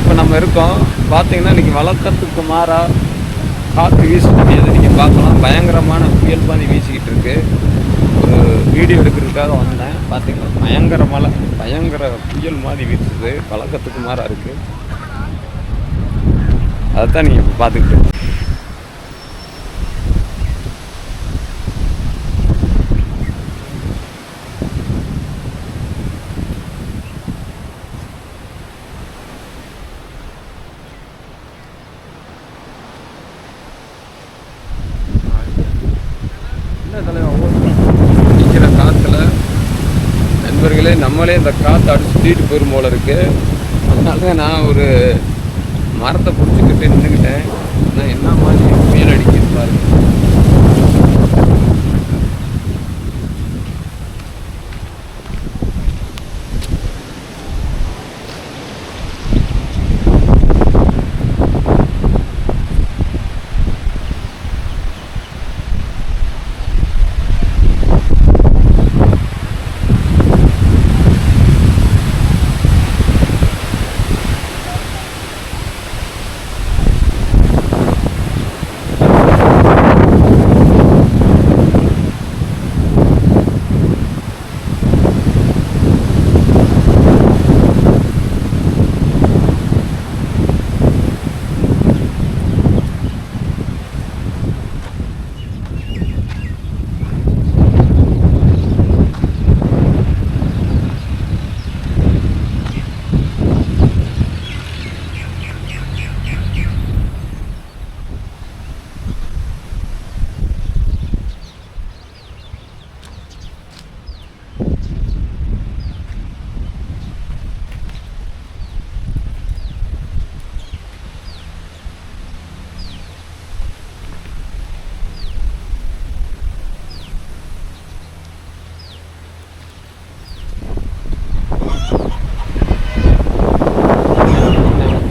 இப்போ நம்ம இருக்கோம். பார்த்தீங்கன்னா இன்றைக்கி வழக்கத்துக்கு மாறாக காற்று வீசக்கூடியது நீங்கள் பார்க்கலாம்? பயங்கரமான புயல் பாதி வீசிக்கிட்டு இருக்கு. ஒரு வீடியோ எடுக்கிறதுக்காக வந்தேன். பார்த்தீங்கன்னா பயங்கர மழை பயங்கர புயல் மாதிரி வீசுது. வழக்கத்துக்கு மாறாக இருக்குது அதைத்தான் நீங்கள் இப்போ பார்த்துக்கிட்டு இருக்கீங்க. அடிக்கிற காற்றுல நண்பர்களே நம்மளே இந்த காற்று அடிச்சு தீட்டு போயிடும் போல இருக்கு. அதனால நான் ஒரு மரத்தை பிடிச்சிக்கிட்டு நின்றுக்கிட்டேன். ஆனால் என்ன மாதிரி புயல் அடிக்கிறது பாருங்கள்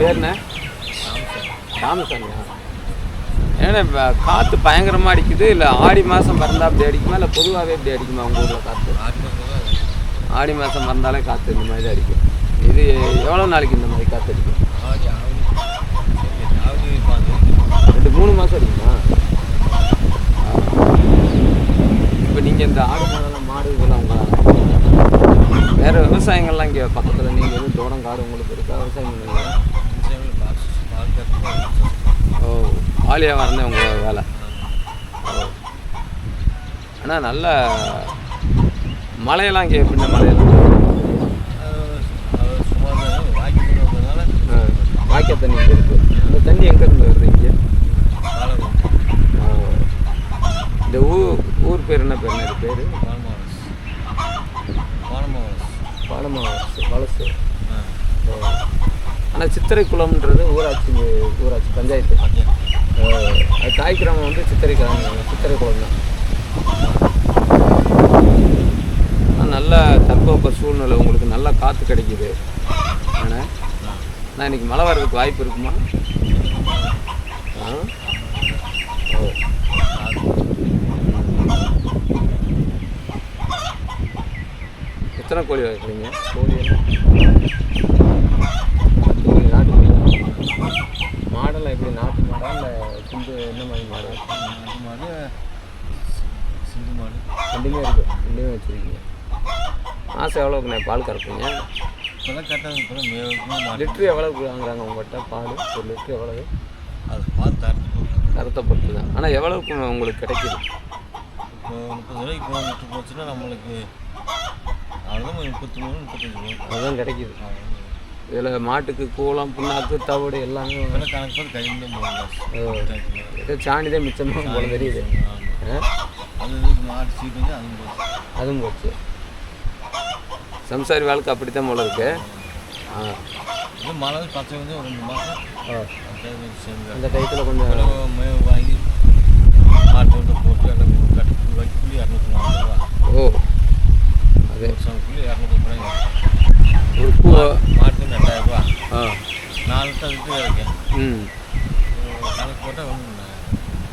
பேர் என்ன ராமசாமியா ஏன்னா இப்போ காற்று பயங்கரமாக அடிக்குது. இல்லை ஆடி மாதம் பிறந்தா அப்படி அடிக்குமா? இல்லை பொதுவாகவே இப்படி அடிக்குமா உங்கள் ஊரில் காற்று ஆடி மாதம் பிறந்தாலே காற்று இந்த மாதிரி தான் அடிக்கும். இது எவ்வளோ நாளைக்கு இந்த மாதிரி காற்று அடிக்கும்? ரெண்டு மூணு மாதம் அடிக்குமா? இப்போ நீங்கள் இந்த ஆடு மாடெல்லாம் மாடு இதெல்லாம் உங்கள்? வேறு விவசாயங்கள்லாம் இங்கே பக்கத்தில் நீங்கள் எதுவும் தோட்டம் காடு உங்களுக்கு இருக்கா? விவசாயம் பண்ணுவீங்களா? ஓ ஆலியா வரந்தே உங்கள் வேலை. ஓ ஆனால் நல்ல மழையெல்லாம் இங்கே எப்படின்னா மழையெல்லாம்? ஆ, வாய்க்கா தண்ணி இங்கே இருக்குது இந்த தண்ணி எங்கேருந்து வருது இங்கே ஓ. இந்த ஊர் ஊர் பேர் என்ன பேர் என்ன பேர் பாலமா வலசு ஓ சித்திரைக்குளம்ன்றது சித்திரை குளம்ன்றது ஊராட்சி ஊராட்சி பஞ்சாயத்து. அது தாய் கிராமம் வந்து சித்திரை கிராமம் சித்திரைக்குளம் தான். நல்ல தட்பவெப்ப சூழ்நிலை உங்களுக்கு நல்லா காற்று கிடைக்குது. ஆனால் நான் இன்னைக்கு மழை வர்றதுக்கு வாய்ப்பு இருக்குமா? ஆ? ஓ எத்தனை கோழி வளர்க்குறீங்க? கோழி நாட்டு கோழி மாடெல்லாம் எப்படி நாட்டு மாடா இல்லை சிந்து என்ன மாதிரி மாடு? ரெண்டுமே இருக்கு. ரெண்டுமே வச்சுருக்கீங்க. மாதம் எவ்வளோக்குண்ணே பால் கறப்பீங்க லிட்ரு எவ்வளோக்கு வாங்குறாங்க உங்கள்கிட்ட பால் ஒரு லிட்ரு எவ்வளவு? கருத்தை பொறுத்து தான் ஆனால் எவ்வளோக்கு உங்களுக்கு கிடைக்குது? முப்பது ரூபாய்க்கு போன விட்டு போச்சுன்னா நம்மளுக்கு அவ்வளோதான் முப்பத்தி மூணு முப்பத்தஞ்சு ரூபா அதுதான் கிடைக்குது. இதில் மாட்டுக்கு கூலம் புண்ணாக்கு தவிடு எல்லாமே கணக்கு சாணி தான் மிச்சமாக போல தெரியுது. அதுவும் போச்சு. அதுவும் போச்சு. சம்சாரி வாழ்க்கை அப்படித்தான் போல இருக்கு. ஆ. மழை பச்சை வந்து ஒரு ரெண்டு மாதம் அந்த டயத்தில் கொஞ்சம் வாங்கி மாட்டு வந்து போட்டு எல்லாம் கட்டி வைக்கி இரநூத்தி நாற்பது ரூபா ஓ அது வருஷத்துக்குள்ளே இரநூத்தி ரூபாய் ஒரு பூ மாட்டுக்கு ரெண்டாயிரம் ரூபா ஆ நாலு லிட்டர் விட்டு இருக்கேன் ம் கணக்கு போட்டால் ஒன்றும்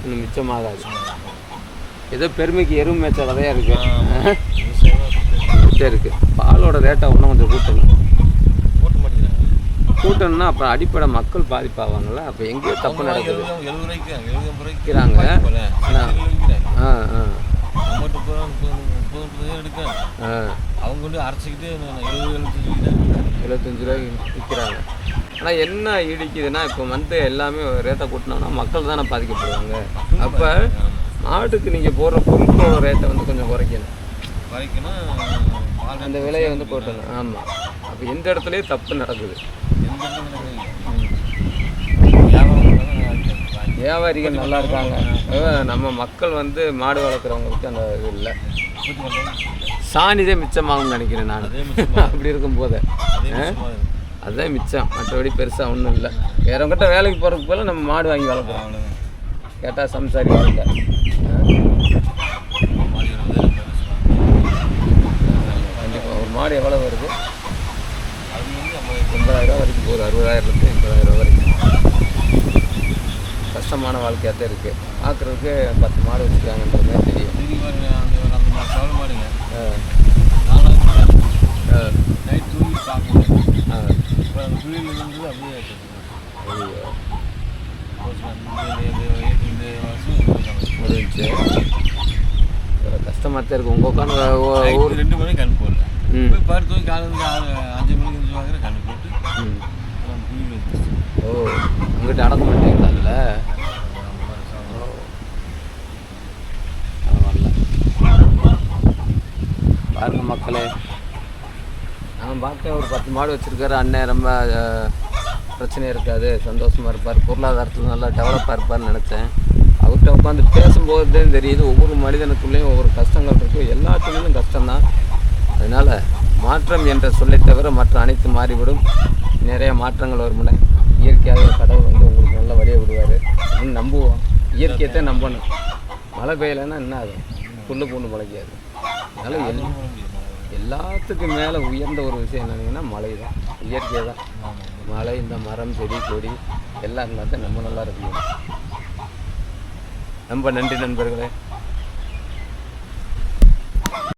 இன்னும் மிச்சமாகாது. ஏதோ பெருமைக்கு எருமை மேய்ச்ச கதையாக இருக்கு. இருக்கு பாலோட ரேட்டை இன்னும் கொஞ்சம் கூட்டணும் கூட்டணும்னா அப்புறம் அடிப்படை மக்கள் பாதிப்பாவாங்கல்ல? அப்போ எங்கேயோ தப்பு நடக்குது. விற்கிறாங்க ஆ. ஆ அவங்க கொண்டு அரைச்சிக்கிட்டு எழுபத்தஞ்சு ரூபாய்க்கு விற்கிறாங்க ஆனால் என்ன இடிக்குதுன்னா இப்போ வந்து எல்லாமே ரேட்டை கூட்டினோம்னா மக்கள் தானே பாதிக்கப்படுவாங்க. அப்போ மாட்டுக்கு நீங்கள் போடுற பொருட்களோட ரேட்டை வந்து கொஞ்சம் குறைக்கணும். வரைக்கணும் பால் அந்த விலையை வந்து போட்டணும் ஆமாம் அப்போ எந்த இடத்துலையே தப்பு நடக்குது. வியாபாரிகள் நல்லா இருக்காங்க. நம்ம மக்கள் வந்து மாடு வளர்க்குறவங்களுக்கு அந்த இது இல்லை. சாணிதே மிச்சமாகும்னு நினைக்கிறேன் நான். அப்படி இருக்கும்போது. அதுதான் மிச்சம். மற்றபடி பெருசாக ஒன்றும் இல்லை. வேறவங்கிட்ட வேலைக்கு போகிறதுக்கு போல நம்ம மாடு வாங்கி வளர்க்குறோம் அவ்வளோதான் கேட்டால் சம்சாரி வாழ்க்கை கண்டிப்பாக ஒரு மாடு எவ்வளோ வருது? எண்பதாயிரரூவா வரைக்கும் போகுது. அறுபதாயிரத்துலேருந்து எண்பதாயிரரூவா வரைக்கும். கஷ்டமான வாழ்க்கையாக தான் இருக்குது பார்க்குறதுக்கு பத்து மாடு வச்சுருக்காங்கன்றது மாதிரி தெரியும் திரும்பி பாருங்க அந்த ஒரு அந்த மாதிரி சவல் மாடுங்க ஆ, நாலாவது ஆ, நைட் தூங்கி பார்க்கணும் ஆ. இப்போ அந்த குளிரில் இருந்தது அப்படியே ஐயோ, போச்சு. இந்த இந்த இந்த இந்த வருஷம் போட்டாங்க. முடிஞ்சுச்சு தான் இருக்குது உங்கள் உட்காந்து ஊர் ரெண்டு மணிக்கு கண் போடல. போய் படுத்து காலையில் அஞ்சு மணிக்கு வாங்குற கண் போட்டு ஓ உங்கள்கிட்ட அடக்க மாட்டீங்களா அதில்? பாருங்க மக்களே. நான் பார்த்தேன் ஒரு பத்து மாடு வச்சுருக்காரு. அண்ணன் ரொம்ப பிரச்சனை இருக்காது. சந்தோஷமாக இருப்பார். பொருளாதாரத்தில் நல்லா டெவலப்பாக இருப்பார்னு நினச்சேன். அவர்கிட்ட உட்காந்து பேசும்போது தான் தெரியுது ஒவ்வொரு மனிதனுக்குள்ளேயும் ஒவ்வொரு கஷ்டங்கள் இருக்கும் எல்லாத்துலேயும் கஷ்டம்தான். அதனால் மாற்றம் என்ற சொல்லை தவிர மற்ற அனைத்து மாறிவிடும். நிறைய மாற்றங்கள் வருமுனை இயற்கையாக கடவுள் வந்து உங்களுக்கு நல்ல வழியை விடுவார். அப்படின்னு நம்புவோம். இயற்கையை தான் நம்பணும். மழை பெய்யலைன்னா என்ன ஆகும்? புல்லு பூண்டு முளைக்காது. அதனால் எல் எல்லாத்துக்கும் மேலே உயர்ந்த ஒரு விஷயம் என்னன்னா மழை தான் இயற்கை தான் மழை இந்த மரம் செடி கொடி எல்லாம் இருந்தால் தான் நம்ம நல்லா இருக்கணும் ரொம்ப நன்றி நண்பர்களே.